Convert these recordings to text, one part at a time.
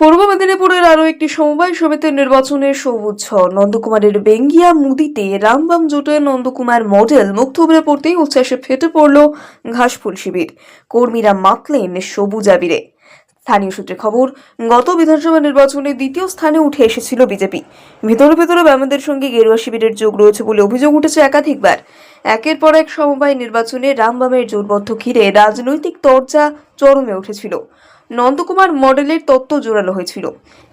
পূর্ব মেদিনীপুরের আরও একটি সমবায় সমিতির নির্বাচনে সবুজ নন্দকুমারের বেঙ্গিয়া মুদিতে রামবাম জোটের নন্দকুমার মডেল মুখ থুবড়ে পড়তেই উচ্ছ্বাসে ফেটে পড়ল ঘাসফুল শিবির। কর্মীরা মাতলেন সবুজ আবিরে। স্থানীয় সূত্রে খবর, গত বিধানসভা নির্বাচনে দ্বিতীয় স্থানে উঠে এসেছিল বিজেপি। ভেতরে ভেতরে ব্যায়ামদের সঙ্গে গেরুয়া শিবিরের যোগ রয়েছে বলে অভিযোগ উঠেছে একাধিকবার। একের পর এক সমবায় নির্বাচনে রামবামের জোটবদ্ধ ঘিরে রাজনৈতিক তরজা চরমে উঠেছিল। নন্দকুমার মডেলের তত্ত্ব জোরালো হয়েছিল।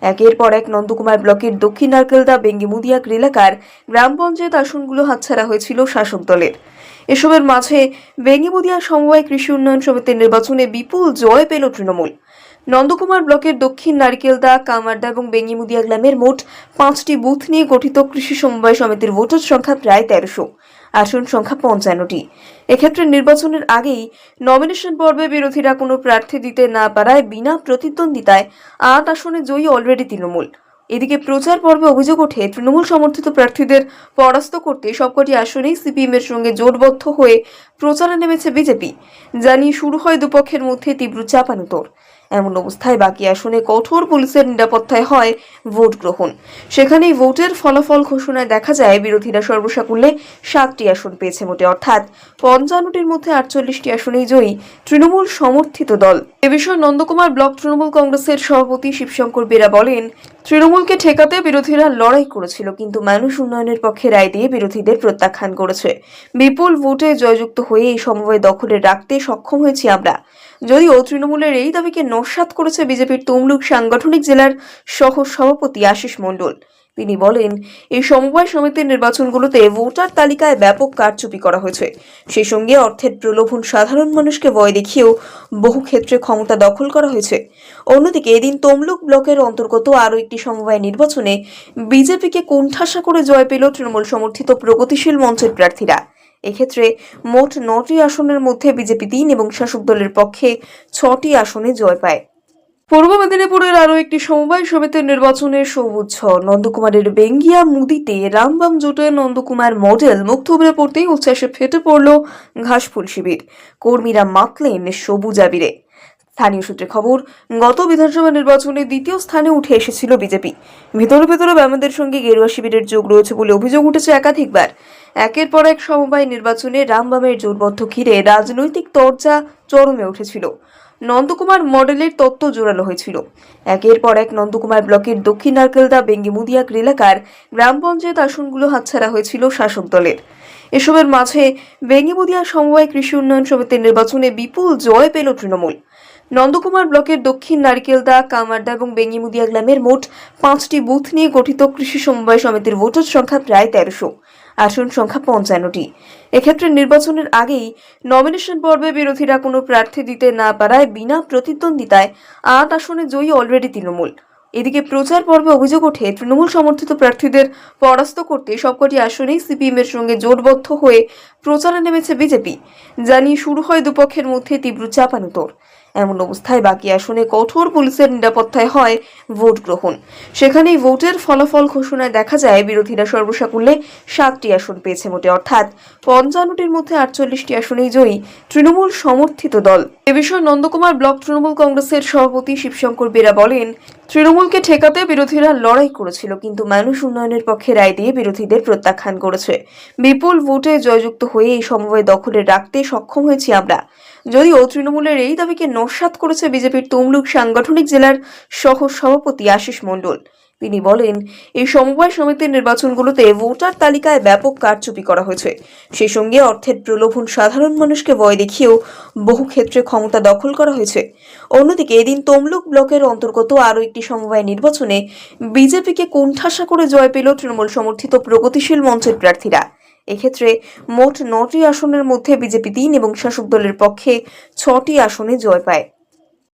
একের পর এক নন্দকুমার ব্লকের দক্ষিণ নারকেলদা বেঙ্গিমুদিয়াক এলাকার গ্রাম পঞ্চায়েত আসনগুলো হাতছাড়া হয়েছিল শাসক দলের। এসবের মাঝে বেঙ্গিমুদিয়া সমবায় কৃষি উন্নয়ন সমিতির নির্বাচনে বিপুল জয় পেল তৃণমূল। নন্দকুমার ব্লকের দক্ষিণ নারকেলদা, কামারদা এবং বেঙ্গিমুদিয়া গ্রামের মোট পাঁচটি বুথ নিয়ে গঠিত কৃষি সমবায় সমিতির ভোটার সংখ্যা প্রায় তেরোশো, আসন সংখ্যা পঞ্চান্নটি। এক্ষেত্রে নির্বাচনের আগেই নমিনেশন পর্বে বিরোধীরা কোনো প্রার্থী দিতে না পারায় বিনা প্রতিদ্বন্দ্বিতায় আট আসনে জয়ী অলরেডি তৃণমূল। এদিকে প্রচার পর্বে অভিযোগ ওঠে, তৃণমূল সমর্থিত প্রার্থীদের পরাস্ত করতে সবকটি আসনেই সিপিএম এর সঙ্গে জোটবদ্ধ হয়ে প্রচারে নেমেছে বিজেপি। জানিয়ে শুরু হয় দুপক্ষের মধ্যে তীব্র চাপানুতোর এমন অবস্থায় বাকি আসনে কঠোর পুলিশের নিরাপত্তায় হয় ভোট গ্রহণ। সেখানেই ভোটের ফলাফল ঘোষণায় দেখা যায়, বিরোধীরা সর্বসাকুল্যে সাতটি আসন পেয়েছে মোটে। অর্থাৎ পঞ্চান্নটির মধ্যে আটচল্লিশটি আসনেই জয়ী তৃণমূল সমর্থিত দল। এ বিষয়ে নন্দকুমার ব্লক তৃণমূল কংগ্রেসের সভাপতি শিবশঙ্কর বেরা বলেন, তৃণমূলকে ঠেকাতে বিরোধীরা লড়াই করেছিল, কিন্তু মানুষ উন্নয়নের পক্ষে রায় দিয়ে বিরোধীদের প্রত্যাখ্যান করেছে। বিপুল ভোটে জয়যুক্ত হয়ে এই সমবায় দখলে রাখতে সক্ষম হয়েছি আমরা। যদিও তৃণমূলের এই দাবিকে নস্যাৎ করেছে বিজেপির তমলুক সাংগঠনিক জেলার সহ সভাপতি আশিস মণ্ডল। তিনি বলেন, এই সমবায় সমিতির নির্বাচনগুলোতে ভোটার তালিকায় ব্যাপক কারচুপি করা হয়েছে। সেই সঙ্গে অর্থের প্রলোভন সাধারণ মানুষকে ভয় দেখিয়েও বহু ক্ষেত্রে ক্ষমতা দখল করা হয়েছে। অন্যদিকে এদিন তমলুক ব্লকের অন্তর্গত আরও একটি সমবায় নির্বাচনে বিজেপিকে কোণঠাসা করে জয় পেল তৃণমূল সমর্থিত প্রগতিশীল মঞ্চের প্রার্থীরা। এক্ষেত্রে মোট নটি আসনের মধ্যে বিজেপি তিন এবং শাসক দলের পক্ষে ছটি আসনে জয় পায়। পূর্ব মেদিনীপুরের আরও একটি সমবায় সমিতির নির্বাচনে সবুজ নন্দকুমারের বেঙ্গিয়া মুদিতে রামবাম জোটের নন্দকুমার মডেল মুখ থুবড়ে পড়তেই উচ্ছ্বাসে ফেটে পড়ল ঘাসফুল শিবির। কর্মীরা মাতলেন সবুজ আবিরে। স্থানীয় সূত্রে খবর, গত বিধানসভা নির্বাচনে দ্বিতীয় স্থানে উঠে এসেছিল বিজেপি। ভেতরে ভেতরে ব্যায়ামদের সঙ্গে গেরুয়া শিবিরের যোগ রয়েছে বলে অভিযোগ উঠেছে একাধিকবার। একের পর এক সমবায় নির্বাচনে রামবামের জোটবদ্ধ ঘিরে রাজনৈতিক তরজা চরমে উঠেছিল। নন্দকুমার মডেলের তত্ত্ব জোরালো হয়েছিল। একের পর এক নন্দকুমার ব্লকের দক্ষিণ নারকেলদা বেঙ্গিমুদিয়াক এলাকার গ্রাম পঞ্চায়েত আসনগুলো হাতছাড়া হয়েছিল শাসক দলের। এসবের মাঝে বেঙ্গিমুদিয়া সমবায় কৃষি উন্নয়ন সমিতির নির্বাচনে বিপুল জয় পেল তৃণমূল। নন্দকুমার ব্লকের দক্ষিণ নারিকেলদা, কামারদা এবং বেঙ্গিমুদিয়া গ্রামের মোট পাঁচটি বুথ নিয়ে গঠিত কৃষি সমবায় সমিতির ভোটার সংখ্যা প্রায় তেরোশো। আসন সংখ্যা পঞ্চান্নটি। এক্ষেত্রে নির্বাচনের আগেই নমিনেশন পর্বে বিরোধীরা কোনো প্রার্থী দিতে না পারায় বিনা প্রতিদ্বন্দ্বিতায় আট আসনে জয়ী অলরেডি তৃণমূল। এদিকে প্রচার পর্বে অভিযোগ ওঠে, তৃণমূল সমর্থিত প্রার্থীদের পরাস্ত করতে সবকটি আসনেই সিপিএম এর সঙ্গে জোটবদ্ধ হয়ে প্রচারে নেমেছে বিজেপি। জানিয়ে শুরু হয় দুপক্ষের মধ্যে তীব্র চাপানুতোর এমন অবস্থায় বাকি আসনে কঠোর পুলিশের নিরাপত্তায় হয় ভোট গ্রহণ। সেখানেই ভোটের ফলাফল ঘোষণায় দেখা যায়, বিরোধীরা সর্বসাকুল্যে সাতটি আসন পেয়েছে মোটে। অর্থাৎ পঞ্চান্নটির মধ্যে আটচল্লিশটি আসনেই জয়ী তৃণমূল সমর্থিত দল। এ বিষয়ে নন্দকুমার ব্লক তৃণমূল কংগ্রেসের সভাপতি শিবশঙ্কর বেরা বলেন, তৃণমূলকে ঠেকাতে বিরোধীরা লড়াই করেছিল, কিন্তু মানুষ উন্নয়নের পক্ষে রায় দিয়ে বিরোধীদের প্রত্যাখ্যান করেছে। বিপুল ভোটে জয়যুক্ত হয়ে এই সমবায় দখলে রাখতে সক্ষম হয়েছি আমরা। যদিও তৃণমূলের এই দাবিকে নস্যাৎ করেছে বিজেপির তমলুক সাংগঠনিক জেলার সহ সভাপতি আশিস মণ্ডল। তিনি বলেন, এই সমবায় সমিতির নির্বাচনগুলোতে ভোটার তালিকায় ব্যাপক কারচুপি করা হয়েছে। সেই সঙ্গে অর্থের প্রলোভন সাধারণ মানুষকে ভয় দেখিয়েও বহু ক্ষেত্রে ক্ষমতা দখল করা হয়েছে। অন্যদিকে এদিন তমলুক ব্লকের অন্তর্গত আরও একটি সমবায় নির্বাচনে বিজেপিকে কোণঠাসা করে জয় পেল তৃণমূল সমর্থিত প্রগতিশীল মঞ্চের প্রার্থীরা। এক্ষেত্রে মোট নটি আসনের মধ্যে বিজেপি তিন এবং শাসক দলের পক্ষে ছটি আসনে জয় পায়।